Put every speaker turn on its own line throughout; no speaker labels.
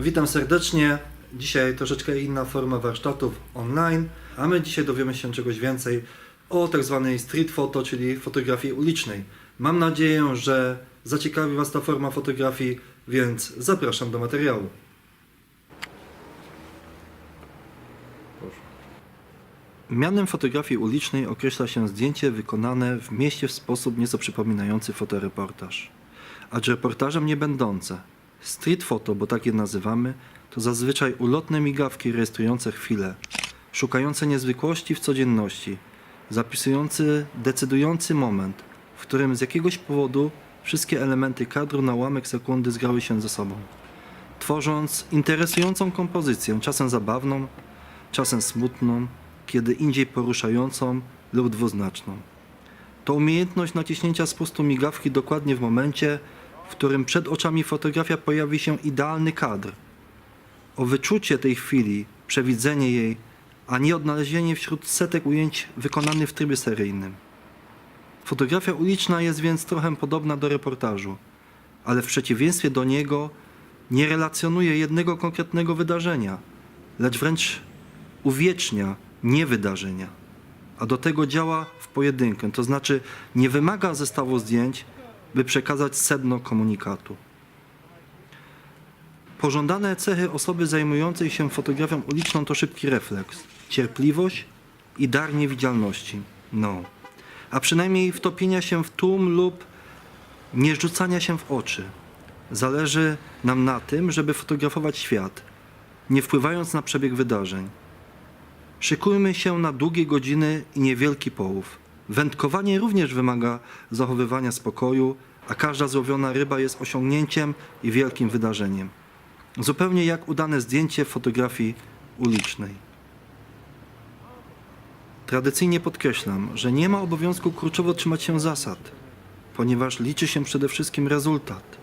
Witam serdecznie. Dzisiaj troszeczkę inna forma warsztatów online, a my dzisiaj dowiemy się czegoś więcej o tak zwanej street photo, czyli fotografii ulicznej. Mam nadzieję, że zaciekawi Was ta forma fotografii, więc zapraszam do materiału. Mianem fotografii ulicznej określa się zdjęcie wykonane w mieście w sposób nieco przypominający fotoreportaż, acz reportażem nie będące. Street photo, bo tak je nazywamy, to zazwyczaj ulotne migawki rejestrujące chwile, szukające niezwykłości w codzienności, zapisujący decydujący moment, w którym z jakiegoś powodu wszystkie elementy kadru na ułamek sekundy zgrały się ze sobą, tworząc interesującą kompozycję, czasem zabawną, czasem smutną, kiedy indziej poruszającą lub dwuznaczną. To umiejętność naciśnięcia spustu migawki dokładnie w momencie, w którym przed oczami fotografia pojawi się idealny kadr. O wyczucie tej chwili, przewidzenie jej, a nie odnalezienie wśród setek ujęć wykonanych w trybie seryjnym. Fotografia uliczna jest więc trochę podobna do reportażu, ale w przeciwieństwie do niego nie relacjonuje jednego konkretnego wydarzenia, lecz wręcz uwiecznia nie wydarzenia, a do tego działa w pojedynkę, to znaczy nie wymaga zestawu zdjęć, by przekazać sedno komunikatu. Pożądane cechy osoby zajmującej się fotografią uliczną to szybki refleks, cierpliwość i dar niewidzialności. No. A przynajmniej wtopienia się w tłum lub nie rzucania się w oczy. Zależy nam na tym, żeby fotografować świat, nie wpływając na przebieg wydarzeń. Szykujmy się na długie godziny i niewielki połów. Wędkowanie również wymaga zachowywania spokoju, a każda złowiona ryba jest osiągnięciem i wielkim wydarzeniem. Zupełnie jak udane zdjęcie w fotografii ulicznej. Tradycyjnie podkreślam, że nie ma obowiązku kurczowo trzymać się zasad, ponieważ liczy się przede wszystkim rezultat.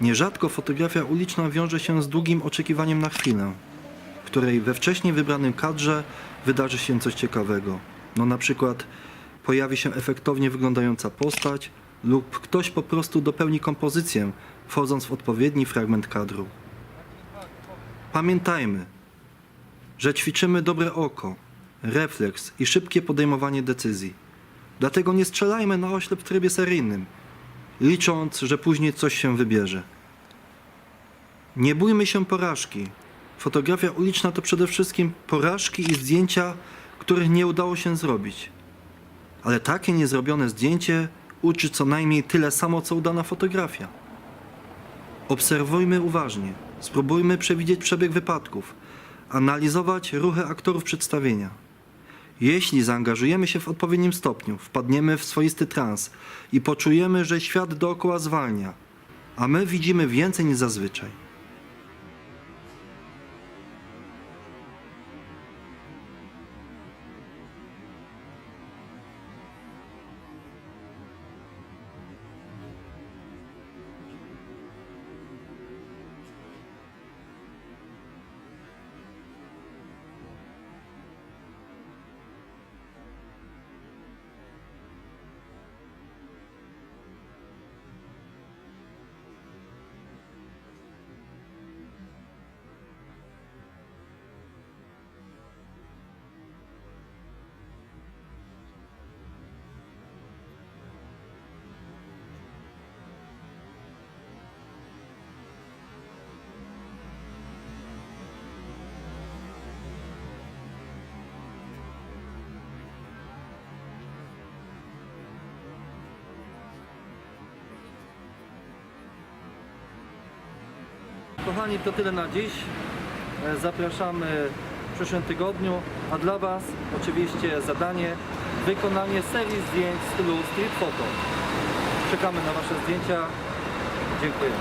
Nierzadko fotografia uliczna wiąże się z długim oczekiwaniem na chwilę, w której we wcześniej wybranym kadrze wydarzy się coś ciekawego. No na przykład pojawi się efektownie wyglądająca postać lub ktoś po prostu dopełni kompozycję, wchodząc w odpowiedni fragment kadru. Pamiętajmy, że ćwiczymy dobre oko, refleks i szybkie podejmowanie decyzji. Dlatego nie strzelajmy na oślep w trybie seryjnym, licząc, że później coś się wybierze. Nie bójmy się porażki. Fotografia uliczna to przede wszystkim porażki i zdjęcia, których nie udało się zrobić. Ale takie niezrobione zdjęcie uczy co najmniej tyle samo, co udana fotografia. Obserwujmy uważnie, spróbujmy przewidzieć przebieg wypadków, analizować ruchy aktorów przedstawienia. Jeśli zaangażujemy się w odpowiednim stopniu, wpadniemy w swoisty trans i poczujemy, że świat dookoła zwalnia, a my widzimy więcej niż zazwyczaj. Kochani, to tyle na dziś. E, Zapraszamy w przyszłym tygodniu, a dla Was oczywiście zadanie wykonanie serii zdjęć w stylu street photo. Czekamy na Wasze zdjęcia. Dziękujemy.